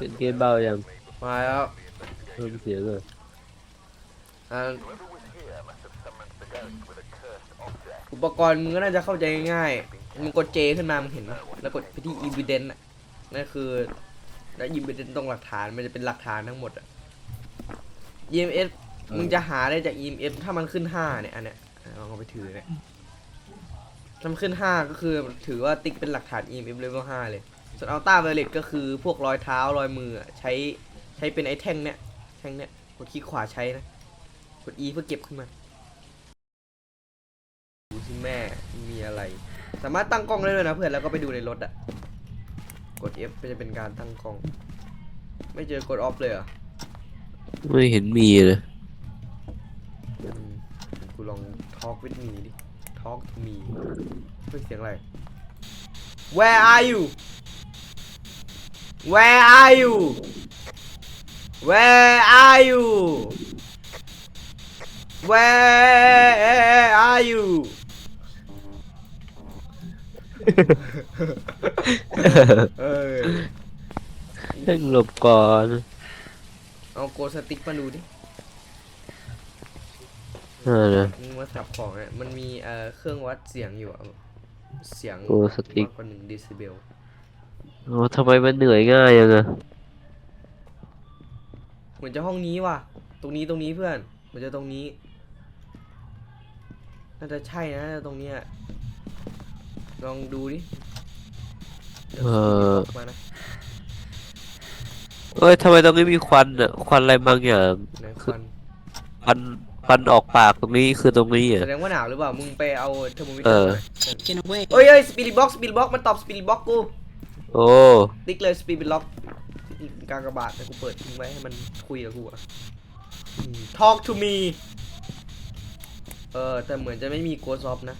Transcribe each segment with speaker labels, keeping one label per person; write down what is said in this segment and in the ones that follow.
Speaker 1: เป็นเกมเบาอย่าง
Speaker 2: มาแล้ว
Speaker 1: เพิ่มเสียงเลย
Speaker 2: อ่าอุปกรณ์มึงก็น่าจะเข้าใจง่ายๆมึงกดเจขึ้นมามึงเห็นไหมแล้วกดไปที่ evidence อะนั่นคือ แล้ว evidence ตรงหลักฐานมันจะเป็นหลักฐานทั้งหมดอะ EMS มึงจะหาได้จาก EMS ถ้ามันขึ้นห้าเนี่ยอันเนี้ยอะลองเอาไปถือเนี่ยถ้ามันขึ้นห้าก็คือถือว่าติ๊กเป็นหลักฐาน EMF level ห้าเลย ส่วน Ultra Violet ก็คือพวกรอยเท้ารอยมืออะใช้ใช้เป็นไอ้แท่งเนี้ยแท่งเนี้ยกดคลิกขวาใช้นะ กด E เพื่อเก็บขึ้นมาดูสิแม่มีอะไร สามารถตั้งกล้องได้ด้วยนะเพื่อนแล้วก็ไปดูในรถอะกด F ก็จะเป็นการตั้งกล้อง ไม่เจอกด off เลยเหรอ
Speaker 1: ไม่เห็นมีเลย
Speaker 2: อืมกูลอง talk with me ดิ talk to me เฮ้ยเสียงอะไร Where are you Where are you Where are you Where are you เออ
Speaker 1: เพิ่งหลบก่อน
Speaker 2: เอาโกสติ๊กมาดูดิ
Speaker 1: อ่านะ
Speaker 2: มึงมาสับของเนี่ยมันมีเอ่อเครื่องวัดเสียงอยู่อะเสียง
Speaker 1: โอ้สติ๊ก
Speaker 2: มากกว่าหนึ่งเดซิเบล
Speaker 1: โอ้ทำไมมันเหนื่อยง่ายยังอะ
Speaker 2: เหมือนจะห้องนี้ว่ะ ตรงนี้ตรงนี้เพื่อน เหมือนจะตรงนี้ น่าจะใช่นะตรงเนี้ยลองดูดิดี๋ยว
Speaker 1: เออ
Speaker 2: กมานะ
Speaker 1: เอ้ยทำไมตรงนี้มีควันอะควันอะไรบางอย่าง
Speaker 2: ในควัน
Speaker 1: ควันควันออกปากตรงนี้คือตรงนี้อะ
Speaker 2: แสดงว่าหนาวหรือเปล่า มึงไปเอาเทอร์โมมิเต
Speaker 1: เอ
Speaker 2: อร์
Speaker 1: อ
Speaker 2: มา
Speaker 3: Taken away.
Speaker 2: เอ้ยเอ้ยสปิริตบ็อกสปิริตบ็อกมันตอบสปิริตบ็อกกู
Speaker 1: โอ้
Speaker 2: ติ๊กเลยสปีดล็อกกากระบาทแต่กูเปิดทิ้งไว้ให้มันคุยกับกูอะอืม talk to me เออแต่เหมือนจะไม่มีโกซอฟนะ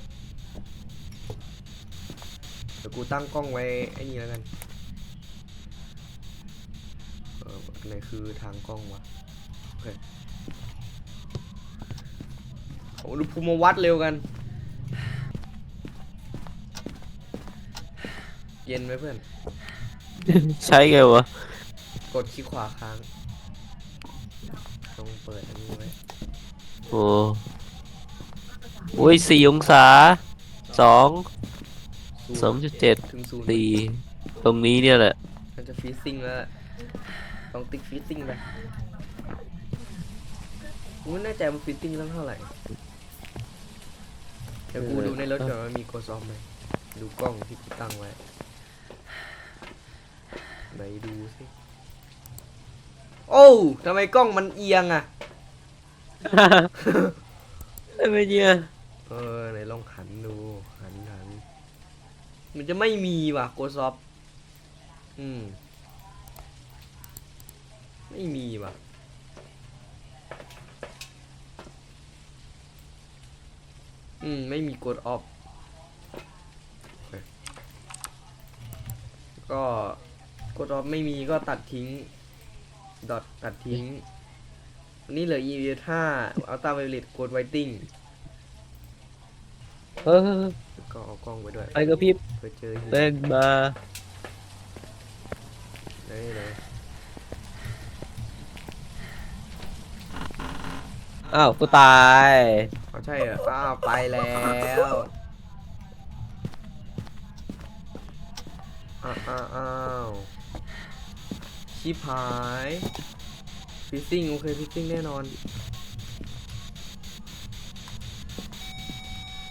Speaker 2: เดี๋ยวกูตั้งกล้องไว้ไอ้นี่แล้วกันเอออันไหนคือทางกล้องวะโอเคเอาอุณหภูมิวัดเร็วกัน เย็นไหมเพื่อน
Speaker 1: ใช้ไงวะ
Speaker 2: กดคลิกขวาค้างต้องเปิดอันนี้ไว้
Speaker 1: โอ้โอ้ยสี่องศาสองสองจุดเจ็ด
Speaker 2: ถึงศูนย์
Speaker 1: สี่ตรงนี้เนี่ยแหละ
Speaker 2: มันจะฟีซซิ่งแล้ว ต้องติ๊กฟีซซิ่งไปกูไม่แน่ใจมันฟีซซิ่งต้องเท่าไหร่เดี๋ยวกู
Speaker 1: เออ
Speaker 2: ดูในรถก่อนว่ามีโกซอมไหมดูกล้องที่กูตั้งไว้ ไหนดูสิโอ้วทำไมกล้องมันเอียงอะ
Speaker 1: ได้ไหมเนี่ย
Speaker 2: เออไหนลองหันดูหันหันมันจะไม่มีว่ะโกซอฟอืมไม่มีว่ะอืม ไม่มีกดออฟก็ก ดออฟไม่มีก็ตัดทิ้ง ดอทตัดทิ้งนนี้เหลือ e v 5 Ultra Violet Code Whiting
Speaker 1: เออ
Speaker 2: ก็เอากล้องไปด้วย
Speaker 1: ไปกระพริบ
Speaker 2: เพื่อเจอ
Speaker 1: เล่นมา
Speaker 2: ไหนไหน
Speaker 1: อ้าวกูตาย
Speaker 2: เอาใช่เหรออ้าวไปแล้วอ้าอ้าอ้า ชิบหายฟิซซิ่งโอเคฟิซซิ่งแน่นอน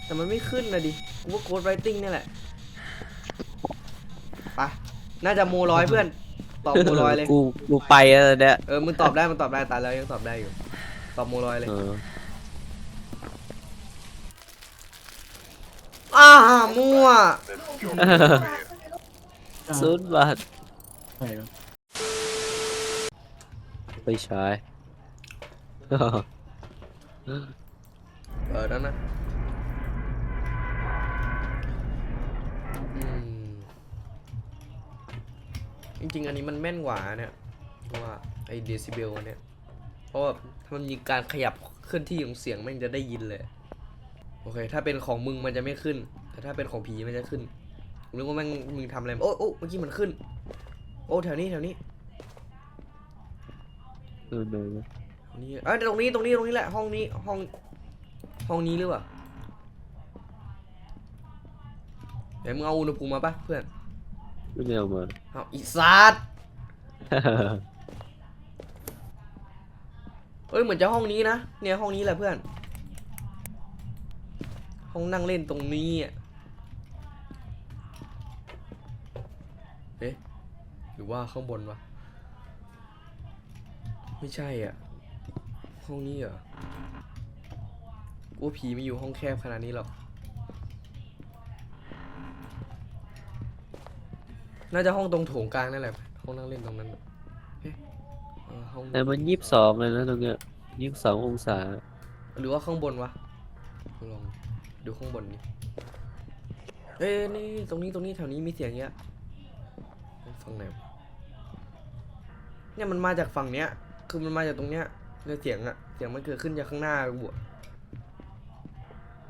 Speaker 2: แต่มันไม่ขึ้นนะดิกูว่าโค้ดไรติ้งนี่แหละไปน่าจะโมร้อยเพื่อน ตอบโมร้อยเลย
Speaker 1: กูกูไปแล้วเนี่ย
Speaker 2: เออมึงตอบได้มึงตอบได้ตายแล้วยังตอบได้อยู่ ตอบโมร้อยเลย
Speaker 1: เออ
Speaker 2: อ้ามั่ว
Speaker 1: ศูนย์บาท
Speaker 3: ใช่ครับ
Speaker 1: ไป ใช้
Speaker 2: เออนั่นนะอืมจริงๆ อันนี้มันแม่นกว่าเนี่ยเพราะว่าไอ้เดซิเบลอันเนี่ย เพราะว่าถ้ามันมีการขยับเคลื่อนที่ของเสียงแม่งจะได้ยินเลย โอเค ถ้าเป็นของมึงมันจะไม่ขึ้น แต่ถ้าเป็นของผีมันจะขึ้นนึกว่าแม่งมึงทำอะไรโอ้โอ้เมื่อกี้มันขึ้น โอ้แถวนี้แถวนี้
Speaker 1: เออเนย
Speaker 2: นี่เอ้ยตรงนี้ตรงนี้ตรงนี้แหละห้องนี้ห้องห้องนี้หรือเปล่าเดี๋ยวมึงเอาอุณหภูมิมาปะเพื่อน
Speaker 1: ไม่ได้เอามา
Speaker 2: เอาอีสัตว์เอ้ยเหมือนจะห้องนี้นะเนี่ยห้องนี้แหละเพื่อน ห้องนั่งเล่นตรงนี้อะเอ๊ะหรือว่าข้างบนวะ ไม่ใช่อะ ห้องนี้เหรอกูว่าผีไม่อยู่ห้องแคบขนาดนี้หรอก น่าจะห้องตรงโถงกลางนั่นแหละ ห้องนั่งเล่นตรงนั้นน่ะเอ๊ะเออห้อง
Speaker 1: แต่มันยี่สิบสองเลยนะตรงเนี้ยยี่สิบสององศา
Speaker 2: หรือว่าข้างบนวะลองดูข้างบนนี่เอ้ยนี่ตรงนี้ตรงนี้แถวนี้มีเสียงเงี้ยเอ้ยฝั่งไหนวะเนี่ยมันมาจากฝั่งเนี้ย คือมันมาจากตรงเนี้ยเนี่ยเสียงอะเสียงมันเกิดขึ้นจากข้างหน้าบว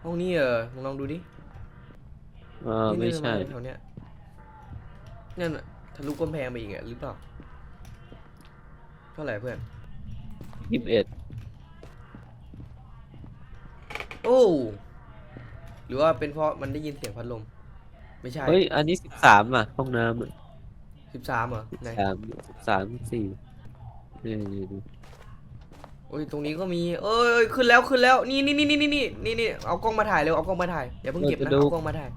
Speaker 2: ห้องนี้เออมึงลองดูดิ
Speaker 1: อ่าไม่ใช่
Speaker 2: นี่แถวเนี้ยเนี่ยน่ะทะลุกำแพงไปอีกอะหรือเปล่าเท่าไหร่เพื่อน
Speaker 1: ยี่สิบเอ็ด
Speaker 2: โอ้หรือว่าเป็นเพราะมันได้ยินเสียงพัดลม ไม่ใช่
Speaker 1: เฮ้ย อันนี้สิบสามอะ ห้องน้ำอะ
Speaker 2: สิบสามเหรอไหน
Speaker 1: สามสิบสามสิบสี่ นี่นี่นี่
Speaker 2: โอ้ยตรงนี้ก็มีเอ้ยเอ้ยขึ้นแล้วขึ้นแล้วนี่นี่นี่นี่นี่นี่นี่เอากล้องมาถ่ายเร็วเอากล้องมาถ่ายอย่าเพิ่งเก็บนะเอากล้องมาถ่าย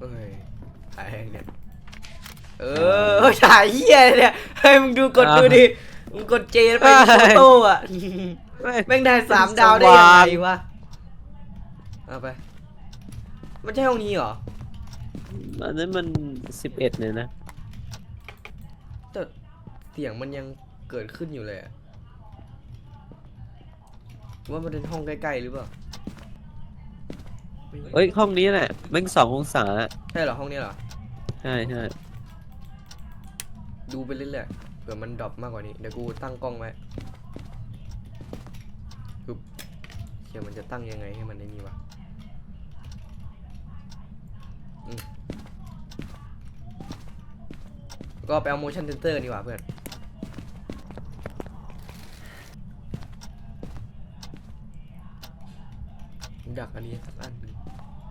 Speaker 2: เอ้ยถ่ายให้เนี่ยเออถ่ายเหี้ยเนี่ยเฮ้ยมึงดูกดดูดิมึงกดเจแล้วไปโฟโต้อะแม่งได้สามดาวได้ยังไงวะเอาไป มันใช่ห้องนี้เหรอ
Speaker 1: อันนั้นมันสิบเอ็ดเลยนะ
Speaker 2: แต่เสียงมันยังเกิดขึ้นอยู่เลยอะว่ามันเป็นห้องใกล้ๆหรือเปล่าไม่
Speaker 1: เฮ้ยห้องนี้แหละแม่งสององศา
Speaker 2: ใช่เหรอห้องนี้เหรอ
Speaker 1: ใช่ใช่
Speaker 2: ดูไปเรื่อยๆเผื่อมันดรอปมากกว่านี้ เดี๋ยวกูตั้งกล้องไว้ปึ๊บเชื่อมันจะตั้งยังไงให้มันไอ้นี่วะอืมแล้ว ก็ไปเอา motion sensor ดีกว่าเพื่อนดักอันนี้สักอันหนึ่ง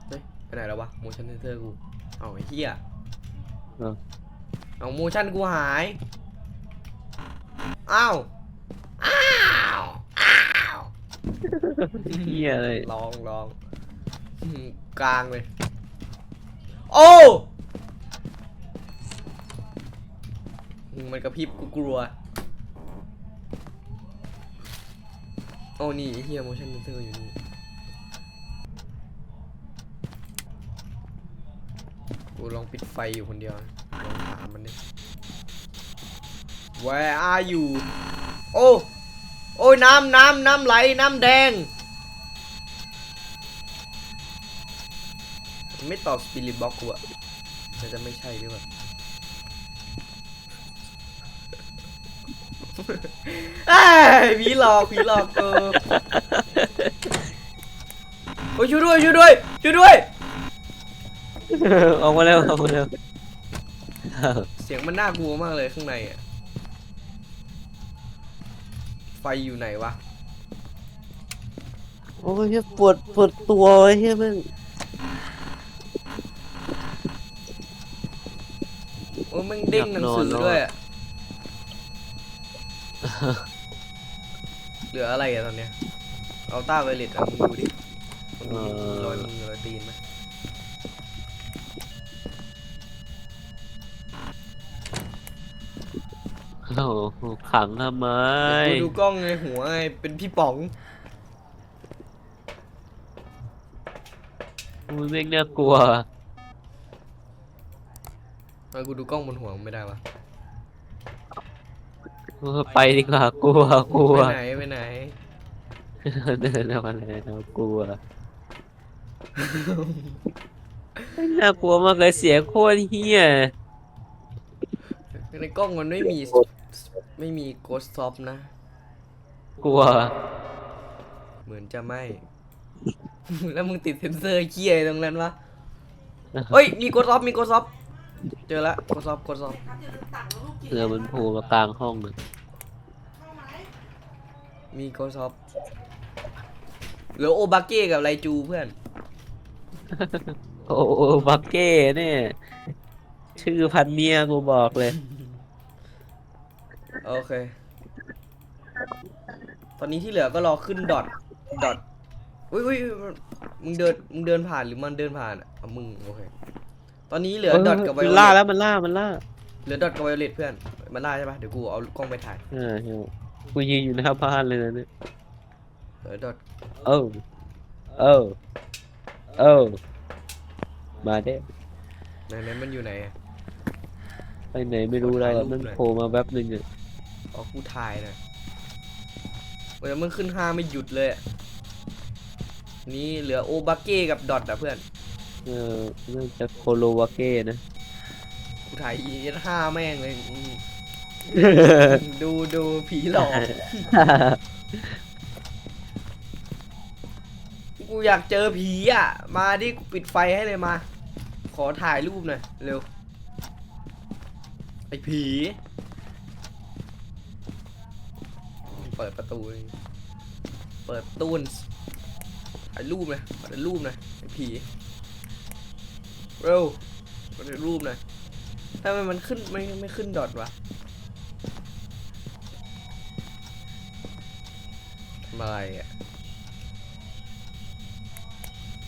Speaker 2: เฮ้ยไปไหนแล้ววะ motion sensor กูเอาไอ้เหี้ย
Speaker 1: เอา
Speaker 2: เอา motion กูหายอ้าวอ้าวอ้าว
Speaker 1: เฮียเลย
Speaker 2: ลองลองอื้อหือกลางเลย โอ้ มมันกระพริบกูกลัว โอ้นี่ไอ้เฮีย motion sensor อยู่นี่ กูลองปิดไฟอยู่คนเดียวลองถามมันดิ Where are you โอ้โอ้ยน้ำน้ำน้ำไหลน้ำแดง ไม่ตอบสปิริตบ็อกกูอะจะไม่ใช่หรือเปล่า เอ้ยผีหลอกผีหลอกกูโอ้ยช่วยด้วยช่วยด้วยช่วยด้วย
Speaker 1: ออกมาแล้วออกมาแล้ว
Speaker 2: เสียงมันน่ากลัวมากเลยข้างในอะไฟอยู่ไหนวะ
Speaker 1: โอ้ยปวดปวดตัวเฮียแม่ง
Speaker 2: โอ้ยมันเด้งหนังสือด้วยอะ เหลืออะไรอะตอนเนี้ยเอาต้าไวเลตอะมึงดูดิมันมีรอยมือรอยตีนไหม
Speaker 1: โอ้โหขังทำไม
Speaker 2: กูดูกล้องไงหัวไงเป็นพี่ป๋อง
Speaker 1: อุ้ยแม่งน่ากลัว
Speaker 2: ทำไมกูดูกล้องบนหัวมึงไม่ได้วะ
Speaker 1: เออไปดีกว่ากลัวกลัว
Speaker 2: ไปไหนไปไหน
Speaker 1: เดินออกมาแล้วกลัวแม่งน่ากลัวมากเลยเสียงโคตรเฮีย
Speaker 2: ในกล้องมันไม่มีไม่มีโกสซอฟนะ
Speaker 1: กลัว
Speaker 2: เหมือนจะไม่ แล้วมึงติดเซนเซอร์เคี้ยอะไรตรงนั้นวะเฮ้ยมีโกดซอฟมีโกดซอฟ เจอละกดซอบกดซอบ
Speaker 1: เสือมันโผล่มากลางห้องเลย
Speaker 2: มีกดซอบเหลือโอบาเก้กับไรจูเพื่อน
Speaker 1: โอ้โหบักเก้เนี่ย ชื่อพันเมียกูบอกเลย
Speaker 2: โอเค ตอนนี้ที่เหลือก็รอขึ้นดอทดอทอุ้ยอุ้ยมึงเดิน มึงเดินผ่านหรือมันเดินผ่านอะอะมึง โอเค ตอนนี้เหลือดอทกับไว
Speaker 1: มัน
Speaker 2: โอ
Speaker 1: ล่า
Speaker 2: เล
Speaker 1: แล้
Speaker 2: ต
Speaker 1: วมันล่ามันล่า
Speaker 2: เหลือดอทกับไวโอเลตเพื่อนมันล่าใช่ปะเดี๋ยวกูเอากล้องไปถ่าย
Speaker 1: อ่าใช่กูยืนอยู่หน้าบ้านเลยนะเนี่ย
Speaker 2: เหลือดอท
Speaker 1: เอ้าเอ้าเอ้ามาเด้
Speaker 2: ไหนไหนมันอยู่ไหนอะ
Speaker 1: ไปไหนไม่รู้แล้ว
Speaker 2: ถ่ายรูป
Speaker 1: มัน
Speaker 2: หน่อย
Speaker 1: โผล่มาแป๊บหนึงอะ
Speaker 2: อ๋อกูถ่ายนะเว้ยมันขึ้นห้าไม่หยุดเลยอะนี่เหลือโอบาเก้กับดอทอะเพื่อน
Speaker 1: เออน่าจะโคโลวาเก้นะ
Speaker 2: กูถ่ายอีห้าแม่งเลยอืมดูดูผีหลอก กูอยากเจอผีอะ มาดิกูปิดไฟให้เลยมา ขอถ่ายรูปหน่อยเร็ว ไอ้ผี เปิดประตูเปิดตูนถ่ายรูปหน่อยขอถ่ายรูปหน่อยไอ้ผี เร็วขอถ่ายรูปหน่อยทำไมมันขึ้นไม่ไม่ขึ้นดอทวะทำอะไรอะ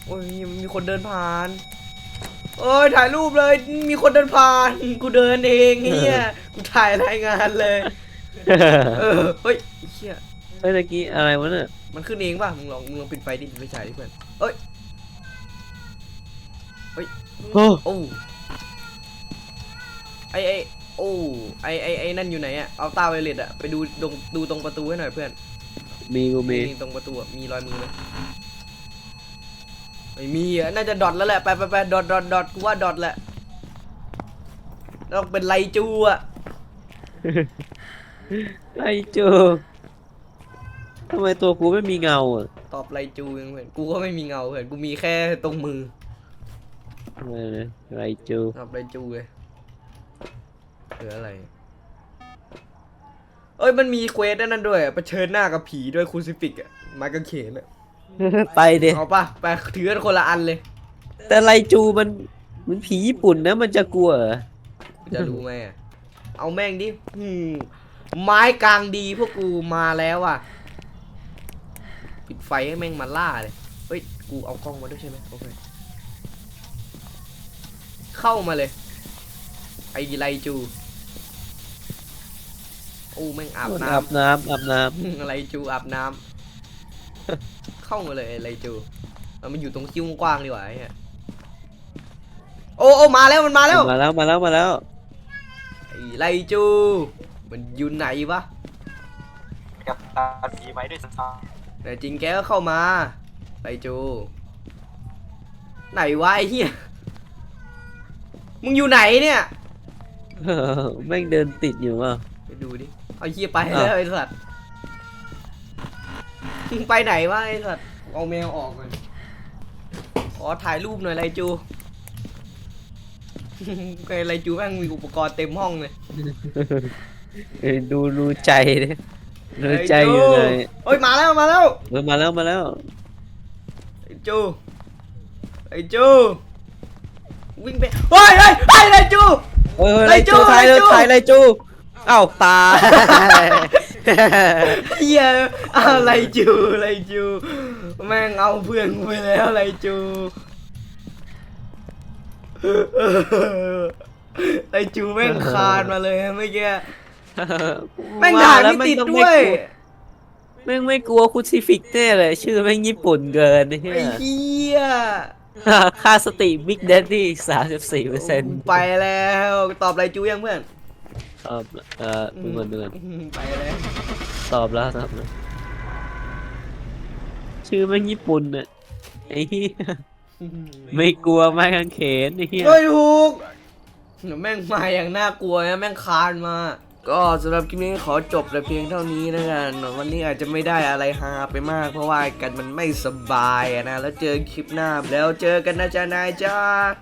Speaker 2: โอ้ยมีมีคนเดินผ่าน โอ้ยถ่ายรูปเลย มีคนเดินผ่าน กูเดินเองเฮียกูถ่ายรายงานเลย เออ เฮ้ยไอ้เชี่ย
Speaker 1: เฮ้ยตะกี้อะไรวะเนี่ย
Speaker 2: มันขึ้นเองป่ะ มึงลองมึงลองปิดไฟดิปิดไฟฉายดิเพื่อนเอ้ย เฮ้ย
Speaker 1: โอ้
Speaker 2: โอ้ไอไอโอ้ไอไอไอนั่นอยู่ไหนอะเอาตาไวเลตอะไปดูตรงดูตรงประตูให้หน่อยเพื่อน
Speaker 1: มีกูมี
Speaker 2: นี่ตรงประตูอะมีรอยมือไหมไม่มีอะน่าจะดอทแล้วแหละไปไปไปดอทดอทดอทกูว่าดอทแหละต้องเป็นไลจูอะ
Speaker 1: ไอ้จูทำไมตัวกูไม่มีเงาอะ
Speaker 2: ตอบไลจูยังเพื่อนกูก็ไม่มีเงาเพื่อนกูมีแค่ตรงมือ
Speaker 1: อะ ไรนะไรจู
Speaker 2: ตอบไลจูเลยเหลืออะไร เอ้ยมันมีเควสนั่นด้วยอะเผชิญหน้ากับผีด้วยคูซิฟิกอะไม้กางเขนอะ
Speaker 1: ไปเด็
Speaker 2: เอาปะไปถือกันคนละอันเลย
Speaker 1: แต่ไรจูมันมันผีญี่ปุ่นนะมันจะกลัวเหรอ
Speaker 2: กูจะรู้ไหมอะเอาแม่งดิอืมไม้กลางดีพวกกูมาแล้วอะ ปิดไฟให้แม่งมาล่าเลย เฮ้ย กูเอากล้องมาด้วยใช่ไหมโอเค เข้ามาเลย ไอไลจูโอ้แม่งอาบน้
Speaker 1: อาบน้ำอาบน้ำ
Speaker 2: ไลจูอาบน้ำเข้ามาเลยไอไลจูเอามันอยู่ตรงคิ้วกว้างดีกว่าไอ้เหี้ยโอ้โอ้มาแล้วมันมาแล้วำ
Speaker 1: มาแล้วมาแล้วมาแล้ว
Speaker 2: ไอ้ไลจู มันอยู่ไหนวะ
Speaker 4: กับตาผีไหมด้วยซ้ำ
Speaker 2: แต่จริงแกก็เข้ามาไลจู ไหนวะไอ้เหี้ย มึงอยู่ไหนเนี่ย
Speaker 1: แม่งเดินติดอยู่ว่ะ
Speaker 2: ไปดูดิเอาเหี้ยไปแล้วไอ้สัตว์มึงไปไหนวะไอ้สัตว์เอาแมวออกเลยขอถ่ายรูปหน่อยไลจู ไอ้ไลจูแม่งมีอุปกรณ์เต็มห้องเลย
Speaker 1: เอ้ยดูดูใจดิดูใจอยู่ไหน
Speaker 2: เฮ้ยมาแล้วมาแล้ว
Speaker 1: เออมาแล้วมาแล้ว
Speaker 2: ไอ้จูไอ้จู วิ่งไปเฮ้ยเฮ้ยเฮ้ยไอ้จู
Speaker 1: เออ
Speaker 2: ไร
Speaker 1: ไร
Speaker 2: จู
Speaker 1: จูไทย
Speaker 2: ไร
Speaker 1: เลย
Speaker 2: จู
Speaker 1: ไทยไรจูเอ้าตาย
Speaker 2: เฮียอะไรจูอะไรจูแม่งเอาเพื่อนกูไปแล้วอะไรจูไอจูแม่งคานมาเลยเมื่อกี้แม่งด่าไม่ติดด้วย
Speaker 1: แม่งไม่กลัวคุซิฟิกแน่เลย ชื่อแม่งญี่ปุ่นเกินเฮี
Speaker 2: ไอ้
Speaker 1: ย
Speaker 2: เฮีย
Speaker 1: ค่าสติบิ๊กแดดดี้สามสิบสี่เปอร์เซ็นต์
Speaker 2: ไปแล้วตอบอะไรจูยังเพื่อน
Speaker 1: ตอบเอ่อดูเหมือนเดิม
Speaker 2: ไปแล้ว
Speaker 1: ตอบแล้วตอบแล้วชื่อแม่งญี่ปุ่นน่ะไอ้เหี้ยไม่กลัวไม้กางเขนไอ้เหี้ย
Speaker 2: ไม่ถูกแม่งมาอย่างน่ากลัวนะแม่งคานมา ก็สำหรับคลิปนี้ขอจบแต่เพียงเท่านี้นะกันวันนี้อาจจะไม่ได้อะไรฮาไปมาก เพราะว่ากันมันไม่สบายนะ แล้วเจอคลิปหน้าแล้วเจอกันนะจ๊ะนายจ้า